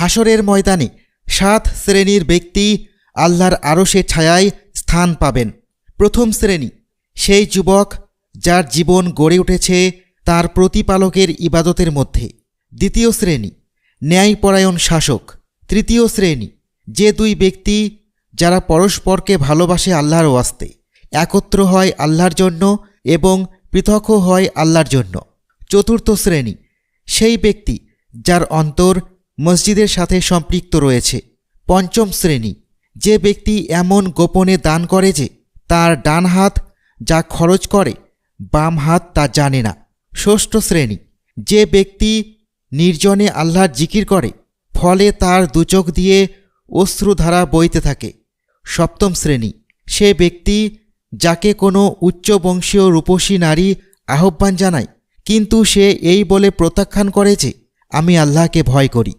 হাসরের ময়দানে সাত শ্রেণির ব্যক্তি আল্লাহর আরশে ছায়ায় স্থান পাবেন। প্রথম শ্রেণি, সেই যুবক যার জীবন গড়ে উঠেছে তার প্রতিপালকের ইবাদতের মধ্যে। দ্বিতীয় শ্রেণি, ন্যায়পরায়ণ শাসক। তৃতীয় শ্রেণি, যে দুই ব্যক্তি যারা পরস্পরকে ভালোবাসে আল্লাহর ওয়াস্তে, একত্র হয় আল্লাহর জন্য এবং পৃথকও হয় আল্লাহর জন্য। চতুর্থ শ্রেণি, সেই ব্যক্তি যার অন্তর মসজিদের সাথে সম্পৃক্ত রয়েছে। পঞ্চম শ্রেণি। যে ব্যক্তি এমন গোপনে দান করে যে তার ডান হাত যা খরচ করে, বাম হাত তা জানে না। ষষ্ঠ শ্রেণি। যে ব্যক্তি নির্জনে আল্লাহর জিকির করে, ফলে তার দুচোখ দিয়ে অশ্রুধারা বইতে থাকে। সপ্তম শ্রেণি। সে ব্যক্তি যাকে কোনো উচ্চবংশীয় রূপসী নারী আহ্বান জানায়, কিন্তু সে এই বলে প্রত্যাখ্যান করে যে, আমি আল্লাহকে ভয় করি।